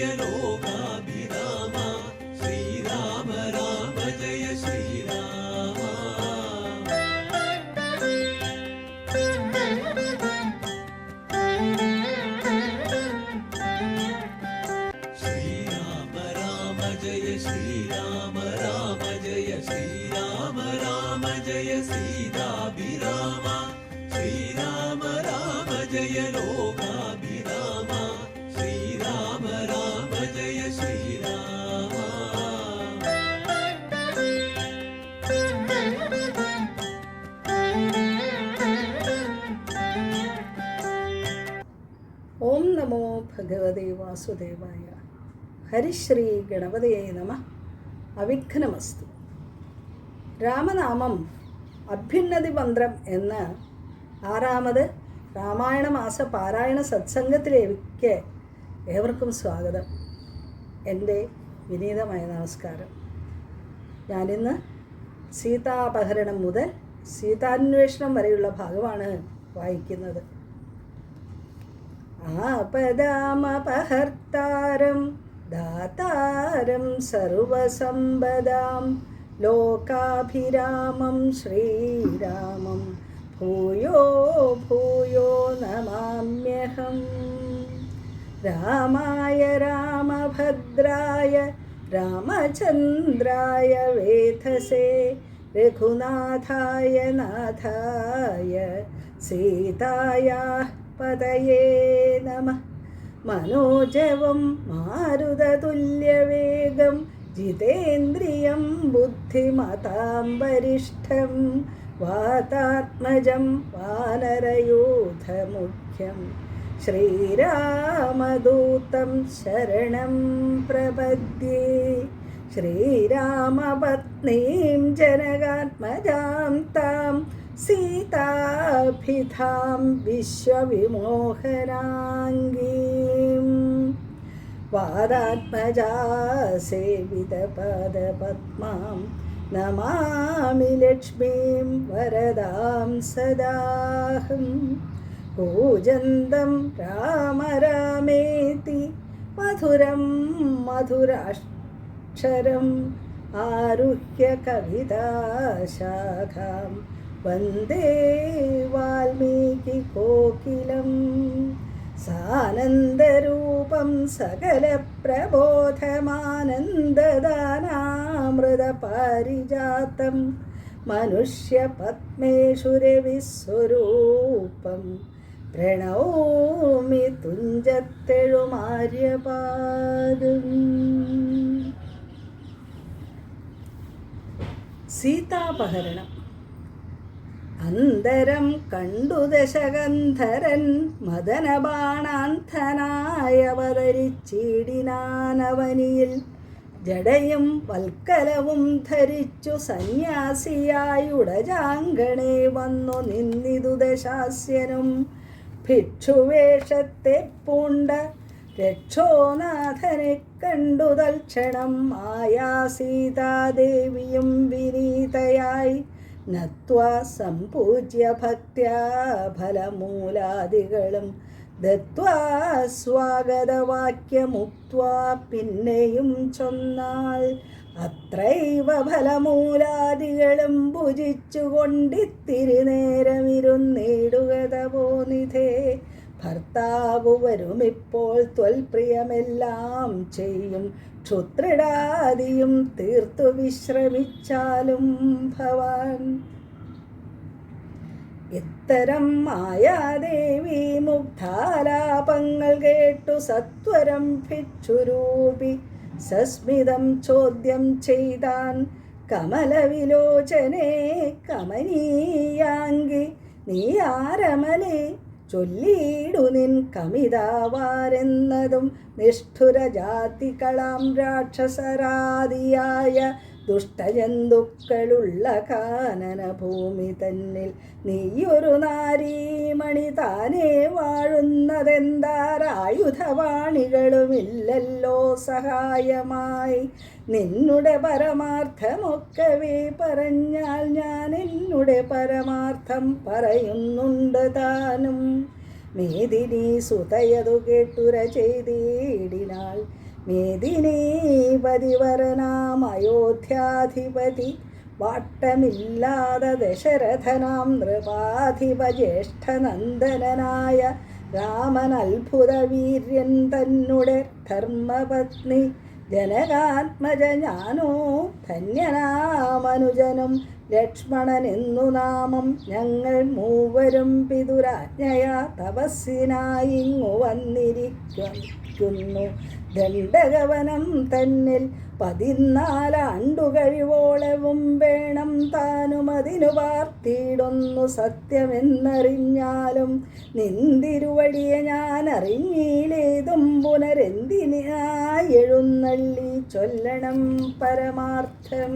രാമ ഭഗവതേ വാസുദേവായ. ഹരിശ്രീ ഗണപതിയെ നമ. അവിഘ്നമസ്തു. രാമനാമം അഭ്യുന്നതി മന്ത്രം എന്ന് ആറാമത് രാമായണ മാസ പാരായണ സത്സംഗത്തിലേക്ക് ഏവർക്കും സ്വാഗതം. എന്റെ വിനീതമായ നമസ്കാരം. ഞാനിന്ന് സീതാപഹരണം മുതൽ സീതാന്വേഷണം വരെയുള്ള ഭാഗമാണ് വായിക്കുന്നത്. आपदामपहर्तारं दातारं सर्वसम्पदां लोकाभिरामं श्रीरामं भूयो भूयो नमाम्यहम् रामाय रामभद्राय रामचन्द्राय वेधसे रघुनाथाय नाथाय सीतायाः പതയേ നമ. മനോജവം മാരുതതുല്യവേഗം. ജിതേന്ദ്രിയം ബുദ്ധിമതാം വരിഷ്ഠം വാതാത്മജം വാനരയൂഥമുഖ്യം. ശ്രീരാമദൂതം ശരണം പ്രപദ്യേ. ശ്രീരാമപത്നീം ജനകാത്മജാം താം സീതാഭിധാം വിശ്വവിമോഹനാംഗീം. വാദാത്മജാ സേവിതപദപത്മാം നമാമി ലക്ഷ്മീം വരദാം സദാഹം. കൂജന്തം രാമ രാമേതി മധുരം മധുരാക്ഷരം ആരുഹ്യ കവിതാശാഖാം വന്ദേ വാൽമീകി കോകിലം. സാനന്ദരൂപം സകല പ്രബോധമാനന്ദദാനാമൃത പാരിജാതം മനുഷ്യപത്മേഷു രവിസ്വരൂപം പ്രണോമി തുഞ്ചത്തെഴുമാര്യപാദം സീതാപഹരണം. അന്തരം കണ്ടു ദശകന്ധരൻ മദനബാണാന്ധനായവതരിച്ചിടിനാനവനിയിൽ ജടയും വൽക്കലവും ധരിച്ചു സന്യാസിയായുടജാങ്കണേ വന്നു നിന്നിതു ദശാസ്യനും. ഭിക്ഷുവേഷത്തെ പൂണ്ട രക്ഷോനാഥനെ കണ്ടു തൽക്ഷണം ആയാ സീതാദേവിയും വിനീതയായി. നത്വാ സംപൂജ്യ ഭക്ത്യാ ഫലമൂലാദികളും. ദത്വാ സ്വാഗതവാക്യമുക്വാ പിന്നെയും ചൊന്നാൽ. അത്രൈവ ഫലമൂലാദികളും ഭുജിച്ചുകൊണ്ടിത്തിരി നേരമിരുന്നിടുകതവോ നിധേ. ഭർത്താവ് വരുമിപ്പോൾ ത്വൽപ്രിയമെല്ലാം ചെയ്യും. ക്ഷുത്രിടാതിയും തീർത്തു വിശ്രമിച്ചാലും ഭവാൻ. ഇത്തരം മായാദേവി മുഗ്ധാലാപങ്ങൾ കേട്ടു സത്വരം ഭിക്ഷുരൂപി. സസ്മിതം ചോദ്യം ചെയ്താൻ കമലവിലോചനെ കമനീയാങ്കി. നീ ആരമലേ ചൊല്ലിയിടു നിൻ കമിതാവാരെന്നതും നിഷ്ഠുരജാതികളാം രാക്ഷസരാതിയായ ദുഷ്ടജന്തുക്കളുള്ള കാനന ഭൂമി തന്നിൽ നീയൊരു നാരീമണി താനേ വാഴുന്നതെന്താരായുധവാണികളുമില്ലല്ലോ സഹായമായി. നിന്നുടെ പരമാർത്ഥമൊക്കവേ പറഞ്ഞാൽ ഞാൻ എന്നുടെ പരമാർത്ഥം പറയുന്നുണ്ട് താനും. മേദിനി സുതയതു കേട്ടുര ചെയ്തിടിനാൾ മേദിനീപതിവരനാം അയോധ്യാധിപതി. വാട്ടമില്ലാതെ ദശരഥനാം നൃപാധിപ ജ്യേഷ്ഠനന്ദനായ രാമൻ അത്ഭുതവീര്യൻ തന്നുടെ തന്നെ ധർമ്മപത്നി. ജനകാത്മജ ഞാനോ ധന്യനാമനുജനും. ലക്ഷ്മണൻ എന്നു നാമം ഞങ്ങൾ മൂവരും പിതുരാജ്ഞയാ തപസ്സിനായി വന്നിരിക്കുന്നു. ദണ്ഡകവനം തന്നിൽ പതിനാലാണ്ടു കഴിവോളവും വേണം താനും അതിനു പാർത്തിയിടുന്നു സത്യമെന്നറിഞ്ഞാലും നിന്തിരുവടിയെ ഞാൻ അറിഞ്ഞിലേതും പുനരെന്തിനായി എഴുന്നള്ളി ചൊല്ലണം പരമാർത്ഥം?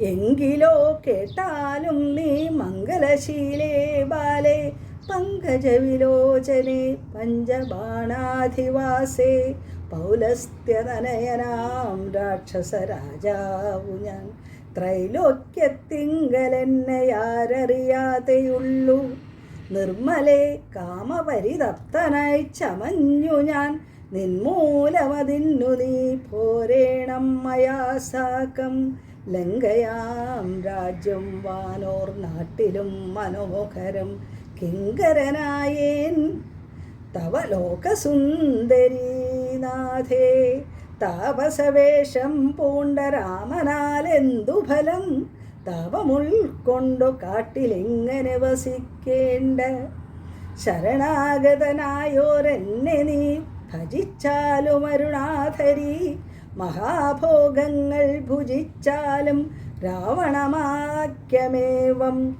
എങ്കിലോ കേട്ടാലും നീ മംഗലശീലേ ബാലേ പങ്കജവിലോചനെ പഞ്ചബാണാധിവാസേ പൗലസ്ത്യതനയനാം രാക്ഷസരാജാവു ഞാൻ. ത്രൈലോക്യത്തിങ്കലെന്നെയാരറിയാതെയുള്ളൂ നിർമ്മലെ കാമപരിതപ്തനായി ചമഞ്ഞു ഞാൻ. നിന്മൂലമതിന്നു നീ പോരേണം മയാ സാക്കം ലങ്കയാം രാജ്യം വാനോർ നാട്ടിലും മനോഹരം കിങ്കരനായേൻ. തവ ലോകസുന്ദരീനാഥേ താപസവേഷം പൂണ്ട രാമനാൽ എന്തു ഫലം? തവമുൾക്കൊണ്ടു കാട്ടിലെങ്ങനെ വസിക്കേണ്ട? ശരണാഗതനായോരെന്നെ നീ ഭജിച്ചാലും അരുണാധരി മഹാഭോഗങ്ങൾ ഭുജിച്ചാലും രാവണമാക്യമേവം.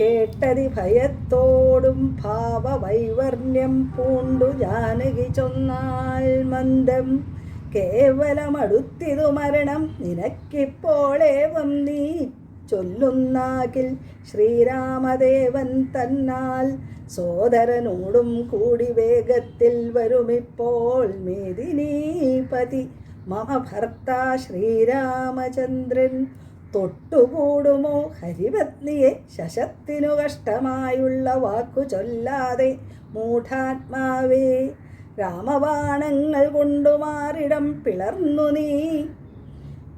കേട്ടതി ഭയത്തോടും ഭാവവൈവർണ്യം പൂണ്ടു ജാനകി ചൊന്നാൽ മന്ദം. കേവലമടുത്തിതു മരണം നിനക്കിപ്പോളേവം നീ ചൊല്ലുന്നാകിൽ ശ്രീരാമദേവൻ തന്നാൽ. സോദരനോടും കൂടി വേഗത്തിൽ വരുമിപ്പോൾ മേദിനീപതി മമ ഭർത്ത ശ്രീരാമചന്ദ്രൻ. തൊട്ടുകൂടുമോ ഹരിപത്നിയെ? ശശത്തിനു കഷ്ടമായുള്ള വാക്കു ചൊല്ലാതെ മൂഢാത്മാവേ രാമബാണങ്ങൾ കൊണ്ടുമാറിടം പിളർന്നു നീ.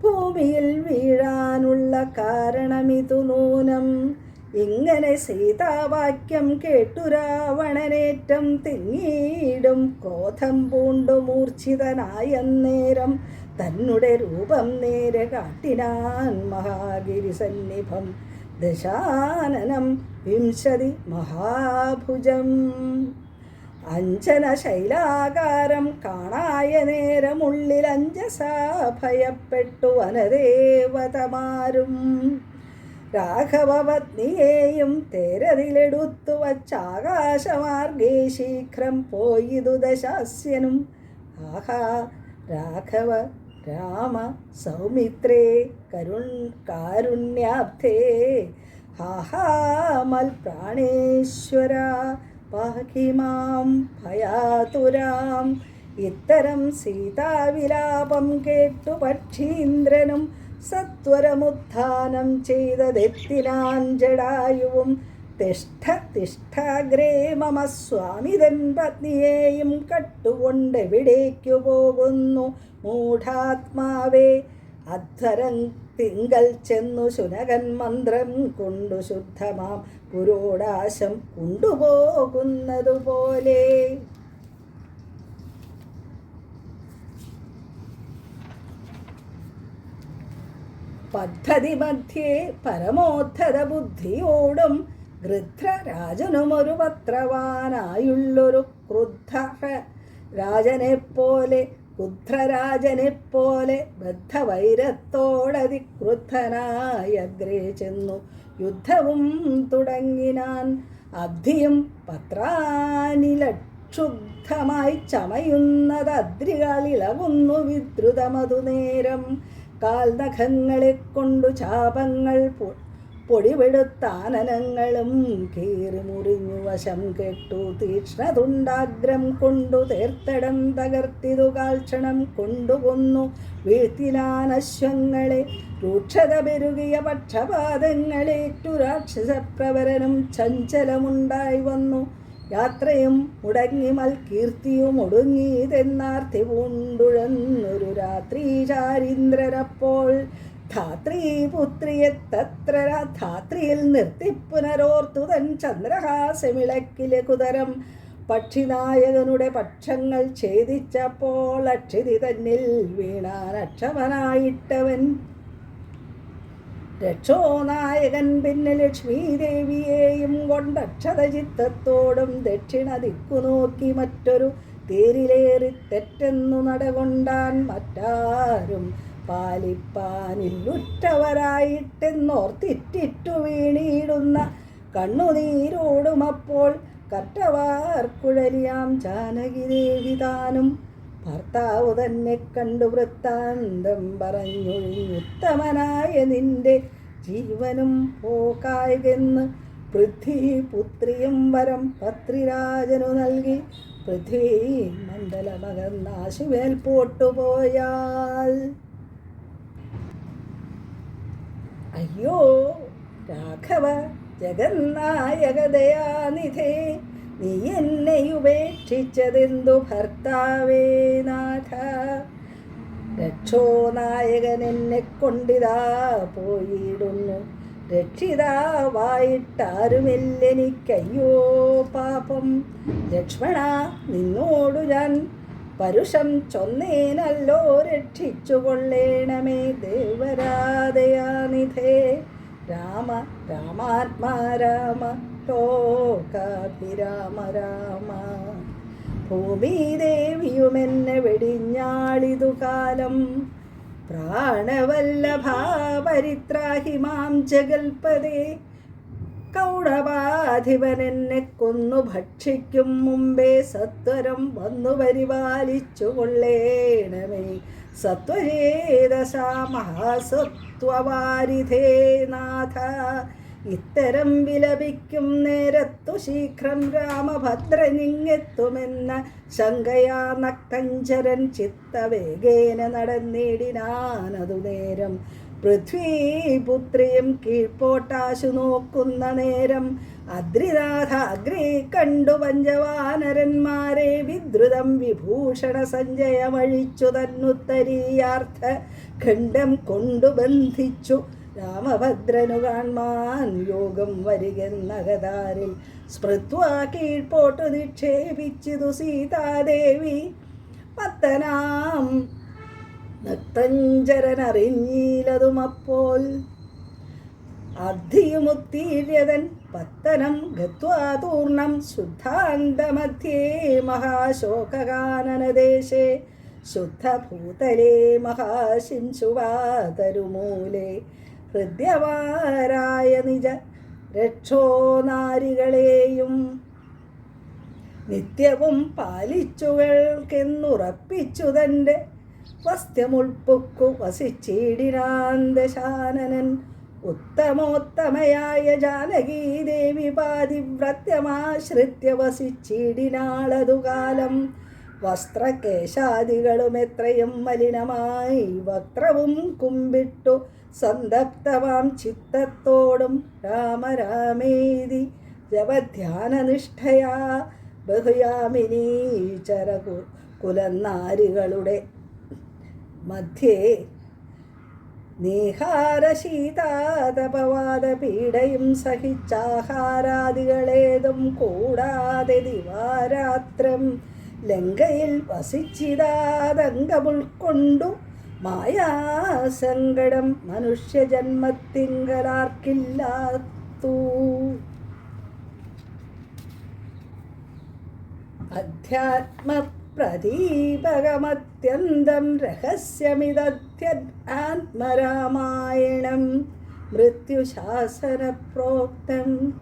ഭൂമിയിൽ വീഴാനുള്ള കാരണമിതു നൂനം. ഇങ്ങനെ സീതാവാക്യം കേട്ടു രാവണനേറ്റം തിങ്ങീടും ക്രോധം പൂണ്ടു മൂർച്ഛിതനായന്നേരം തന്നുടെ രൂപം നേരെ കാട്ടിനാൻ മഹാഗിരി സന്നിഭം. ദശാനനം വിംശതി മഹാഭുജം. അഞ്ജന ശൈലാകാരം കാണായ നേരമുള്ളിൽ അഞ്ജസാ ഭയപ്പെട്ടു വനദേവതമാരും. രാഘവപത്നിയെയും തേരതിലെടുത്തു വച്ചാകാശമാർഗേ ശീഘ്രം പോയിതു ദശാസ്യനും. ആഹാ രാഘവ രാമ സൗമിത്രേ കരുൺ കാരുണ്യാബ്ധേ. ഹാഹാമൽ പ്രാണേശ്വര പാഹി ഭയാതുരാം ഇത്തരം സീതാവിലാപം കേട്ടു പക്ഷീന്ദ്രനും സത്വരമുത്ഥാനം ചെയ്തതെത്തിനാൻ ജടായുവും തിഷ്ഠ തിഷ്ഠാഗ്രേ മമ സ്വാമിതൻ പത്നിയെയും കട്ടുകൊണ്ടെവിടേക്കു പോകുന്നു? മൂഢാത്മാവേ അധ്വരം തിങ്കൽ ചെന്നു ശുനകൻ മന്ത്രം കൊണ്ടു ശുദ്ധമാം പുരോടാശം കൊണ്ടുപോകുന്നതുപോലെ. പദ്ധതി മധ്യേ പരമോദ്ധത ബുദ്ധിയോടും ഗൃധ്രരാജനുമൊരു പത്രവാനായുള്ളൊരു ക്രുദ്ധ രാജനെപ്പോലെ പോലെ ബദ്ധവൈരത്തോടതിക്രുദ്ധനായി അഗ്രേ ചെന്നു. യുദ്ധവും തുടങ്ങിനാൻ അബ്ധിയും പത്രാനിലക്ഷുദ്ധമായി ചമയുന്നത് അദ്രികളിളവുന്നു വിദ്രുതമതു നേരം കാൽനഖങ്ങളെ കൊണ്ടു ചാപങ്ങൾ പൊടിവെടുത്താനനങ്ങളും കീറി മുറിഞ്ഞു വശം കെട്ടു തീക്ഷ്ണതുണ്ടാഗ്രം കൊണ്ടു തീർത്തടം തകർത്തിതു കാൽക്ഷണം കൊണ്ടുകൊന്നു വീഴ്ത്തിലാനശ്വങ്ങളെ രൂക്ഷത പെരുകിയ പക്ഷപാതങ്ങളേറ്റു രാക്ഷസപ്രവരനും ചഞ്ചലമുണ്ടായി വന്നു യാത്രയും മുടങ്ങി മൽകീർത്തിയും ഒടുങ്ങിയതെന്നാർത്തി പൂണ്ടുഴന്നൊരു രാത്രി ചാരീന്ദ്രനപ്പോൾ. ധാത്രി പുത്രിയെ തത്ര ധാത്രിയിൽ നിർത്തി പുനരോർത്തു തൻ ചന്ദ്രഹാസമിളക്കിലെ കുതരം. പക്ഷിനായകനുടെ പക്ഷങ്ങൾ ഛേദിച്ചപ്പോൾ അക്ഷിതി തന്നിൽ വീണാൻ അക്ഷമനായിട്ടവൻ. രക്ഷോനായകൻ പിന്നെ ലക്ഷ്മീ ദേവിയെയും കൊണ്ട് ചിത്തത്തോടും ദക്ഷിണ ദിക്കു നോക്കി മറ്റൊരു തേരിലേറി തെറ്റെന്നു നടകൊണ്ടാൻ മറ്റാരും പാലിപ്പാനില്ലുറ്റവരായിട്ടെന്നോർത്തിറ്റിറ്റു വീണിടുന്ന കണ്ണുനീരോടുമപ്പോൾ കറ്റവാർക്കുഴലിയാം ജാനകി ദേവി താനും. ഭർത്താവ് തന്നെ കണ്ടു വൃത്താന്തം പറഞ്ഞൊഴിഞ്ഞുത്തമനായ നിന്റെ ജീവനും പോകായകെന്ന് പൃഥ്വി പുത്രിയും വരം പത്രിരാജനു നൽകി. പൃഥ്വി മണ്ഡലമകന്നാശുവേൽ പോട്ടുപോയാൽ അയ്യോ രാഘവ ജഗന്നായകദയാനിധേ നീ എന്നെ ഉപേക്ഷിച്ചതെന്തു ഭർത്താവേ നാഥ? രക്ഷോ നായകൻ എന്നെ കൊണ്ടിതാ പോയിടുന്നു. രക്ഷിതാവായിട്ടാരുമില്ലെനിക്കയ്യോ പാപം. ലക്ഷ്മണ നിന്നോടു ഞാൻ പരുഷം ചൊന്നേനല്ലോ രക്ഷിച്ചു കൊള്ളേണമേ ദേവരാധയാനിധേ. രാമ രാമാത്മാ രാമ ലോകാഭിരാമ രാമ. ഭൂമിദേവിയുമെന്നെ വെടിഞ്ഞാളിതു കാലം പ്രാണവല്ലഭാപരിത്രാഹി മാം ജഗൽപദേ കൗടവാധിപനെന്നെ കൊന്നു ഭക്ഷിക്കും മുമ്പേ സത്വരം വന്നു പരിപാലിച്ചു കൊള്ളേണമേ സത്വരേതസാ മഹാസത്വവാരിധേ നാഥ. ഇത്തരം വിലപിക്കും നേരത്തു ശീഘ്രം രാമഭദ്രനിങ്ങെത്തുമെന്ന ശങ്കയാ നക്കഞ്ചരൻ ചിത്തവേഗേന നടന്നിടിനാനതു നേരം. പൃഥ്വീപുത്രിയും കീഴ്പോട്ടാശു നോക്കുന്ന നേരം. അദ്രിനാഥാഗ്രി കണ്ടു പഞ്ചവാനരന്മാരെ വിദ്രുതം വിഭൂഷണ സഞ്ജയമഴിച്ചു തന്നുത്തരീയാർത്ഥ ഖണ്ഡം കൊണ്ടു ബന്ധിച്ചു. രാമഭദ്രനു കാൺമാൻ യോഗം വരികെന്നകതാരിൽ സ്മൃത്വാ കീഴ്പോട്ടു നിക്ഷേപിച്ചിതു സീതാദേവി. പത്തനാം നക്തഞ്ചരനറിഞ്ഞീലതുമപ്പോൾ അധിയുമുത്തീര്യതൻ പത്തനം ഗത്വാതൂർണം ശുദ്ധാന്തമധ്യേ മഹാശോകാനനദേശേ ശുദ്ധഭൂതലേ മഹാശിംശുവാതരുമൂലേ. ഹൃദ്യവാരായ നിജ രക്ഷോ നാരികളെയും നിത്യവും പാലിച്ചുകൾക്കെന്നുറപ്പിച്ചു തന്റെ വസ്ത്യമുൾപ്പൊക്കു വസിച്ചിടിനാൻ ദശാനനൻ. ഉത്തമോത്തമയായ ജാനകീദേവി പാതിവ്രത്യമാശ്രിത്യ വസിച്ചിടിനാളതു കാലം. വസ്ത്രകേശാദികളും എത്രയും മലിനമായി വക്രവും കുമ്പിട്ടു സന്തപ്തമാം ചിത്തത്തോടും രാമരാമേതി ജപധ്യാനനിഷ്ഠയാ. ബഹുയാമിനീചര കുലന്നാരികളുടെ മധ്യേ മധ്യേ നീഹാരശീതാതപവാദപീഡയും സഹിച്ചാഹാരാദികളേതും കൂടാതെ ദിവാരാത്രം ലങ്കയിൽ വസിച്ചിതാതങ്കമുൾക്കൊണ്ടു മായാസങ്കടം മനുഷ്യജന്മത്തിങ്കലാർക്കില്ലാത്തു. അധ്യാത്മപ്രദീപകമത്യന്തം രഹസ്യമിതധ്യാത്മരാമായണം മൃത്യുശാസനപ്രോക്തം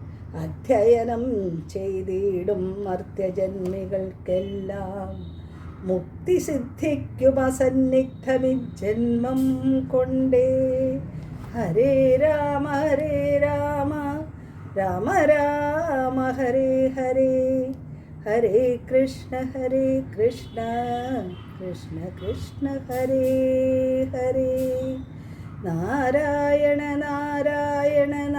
അധ്യയനം ചെയ്തിടും മർത്യജന്മികൾക്കെല്ലാം. മുക്തിസിദ്ധിക്കുമസന്നിഗ്ധമിജന്മം കൊണ്ടേ. ഹരേ രാമ ഹരേ രാമ. രാമ രാമ ഹരേ ഹരേ. ഹരേ കൃഷ്ണ ഹരേ കൃഷ്ണ. കൃഷ്ണ കൃഷ്ണ ഹരേ ഹരേ. നാരായണ നാരായണ നാരായണ